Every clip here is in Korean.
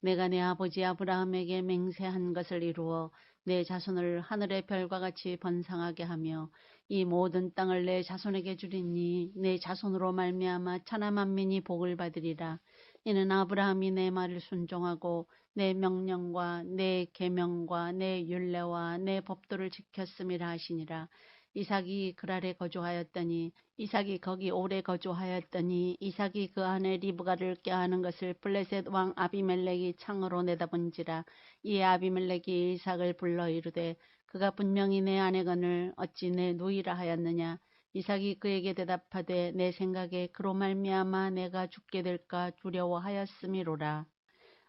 내가 내 아버지 아브라함에게 맹세한 것을 이루어 내 자손을 하늘의 별과 같이 번성하게 하며 이 모든 땅을 내 자손에게 주리니 내 자손으로 말미암아 천하 만민이 복을 받으리라. 이는 아브라함이 내 말을 순종하고 내 명령과 내 계명과 내 율례와 내 법도를 지켰음이라 하시니라. 이삭이 그랄에 거주하였더니 이삭이 거기 오래 거주하였더니 이삭이 그 안에 리브가를 껴하는 것을 블레셋 왕 아비멜렉이 창으로 내다본지라 이에 아비멜렉이 이삭을 불러 이르되 그가 분명히 내 아내건을 어찌 내 누이라 하였느냐? 이삭이 그에게 대답하되 내 생각에 그로 말미암아 내가 죽게 될까 두려워하였음이로라.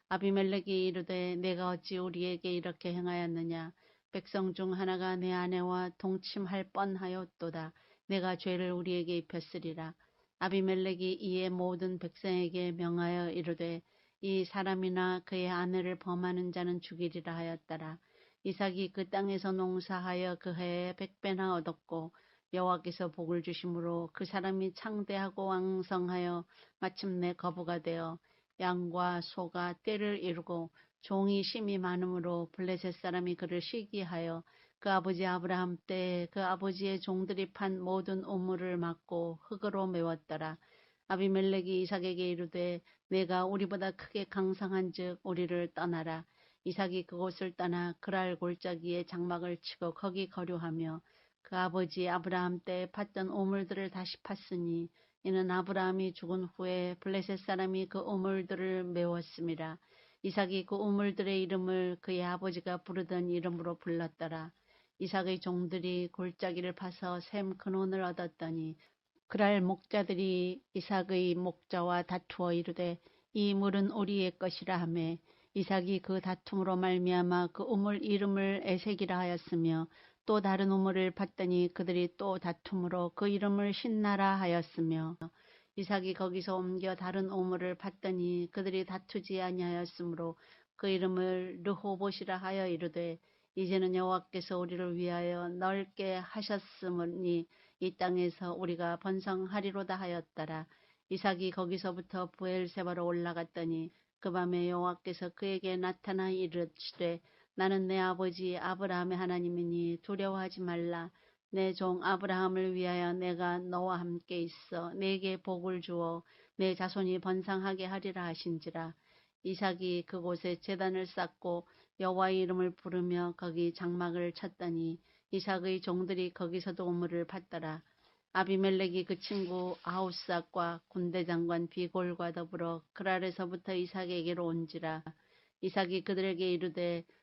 아비멜렉이 이르되 내가 어찌 우리에게 이렇게 행하였느냐 백성 중 하나가 내 아내와 동침할 뻔하였도다. 내가 죄를 우리에게 입혔으리라. 아비멜렉이 이에 모든 백성에게 명하여 이르되 이 사람이나 그의 아내를 범하는 자는 죽이리라 하였더라. 이삭이 그 땅에서 농사하여 그 해에 백배나 얻었고 여호와께서 복을 주심으로 그 사람이 창대하고 왕성하여 마침내 거부가 되어 양과 소가 때를 이루고 종이 심이 많으므로 블레셋 사람이 그를 시기하여 그 아버지 아브라함 때 그 아버지의 종들이 판 모든 우물을 막고 흙으로 메웠더라. 아비멜렉이 이삭에게 이르되 내가 우리보다 크게 강성한 즉 우리를 떠나라. 이삭이 그곳을 떠나 그랄 골짜기에 장막을 치고 거기 거류하며 그 아버지 아브라함 때 팠던 우물들을 다시 팠으니 이는 아브라함이 죽은 후에 블레셋 사람이 그 우물들을 메웠음이라. 이삭이 그 우물들의 이름을 그의 아버지가 부르던 이름으로 불렀더라. 이삭의 종들이 골짜기를 파서 샘 근원을 얻었더니 그랄 목자들이 이삭의 목자와 다투어 이르되 이 물은 우리의 것이라 하매 이삭이 그 다툼으로 말미암아 그 우물 이름을 에색이라 하였으며 또 다른 우물을 봤더니 그들이 또 다툼으로 그 이름을 신나라 하였으며 이삭이 거기서 옮겨 다른 우물을 봤더니 그들이 다투지 아니하였으므로 그 이름을 르호봇이라 하여 이르되 이제는 여호와께서 우리를 위하여 넓게 하셨으니 이 땅에서 우리가 번성하리로다 하였더라. 이삭이 거기서부터 부엘세바로 올라갔더니 그 밤에 여호와께서 그에게 나타나 이르시되 나는 내 아버지 아브라함의 하나님이니 두려워하지 말라. 내 종 아브라함을 위하여 내가 너와 함께 있어 내게 복을 주어 내 자손이 번성하게 하리라 하신지라 이삭이 그곳에 재단을 쌓고 여호와의 이름을 부르며 거기 장막을 쳤더니 이삭의 종들이 거기서도 우물을 팠더라. 아비멜렉이 그 친구 아우삭과 군대 장관 비골과 더불어 그랄에서부터 이삭에게로 온지라. 이삭이 그들에게 이르되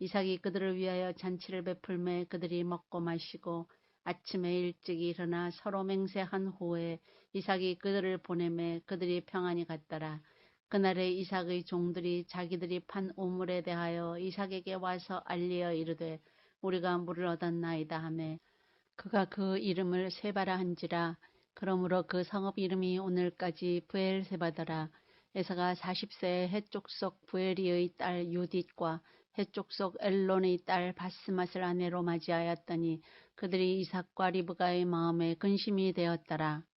이삭이 그들을 위하여 잔치를 베풀매 그들이 먹고 마시고 아침에 일찍 일어나 서로 맹세한 후에 이삭이 그들을 보내매 그들이 평안히 갔더라. 그날에 이삭의 종들이 자기들이 판 우물에 대하여 이삭에게 와서 알리어 이르되 우리가 물을 얻었나이다 하매 그가 그 이름을 세바라 한지라 그러므로 그 성읍 이름이 오늘까지 부엘세바더라. 에서가 40세의 해족속 부엘리의 딸 유딧과 해쪽 속 엘론의 딸 바스맛을 아내로 맞이하였더니 그들이 이삭과 리브가의 마음에 근심이 되었더라.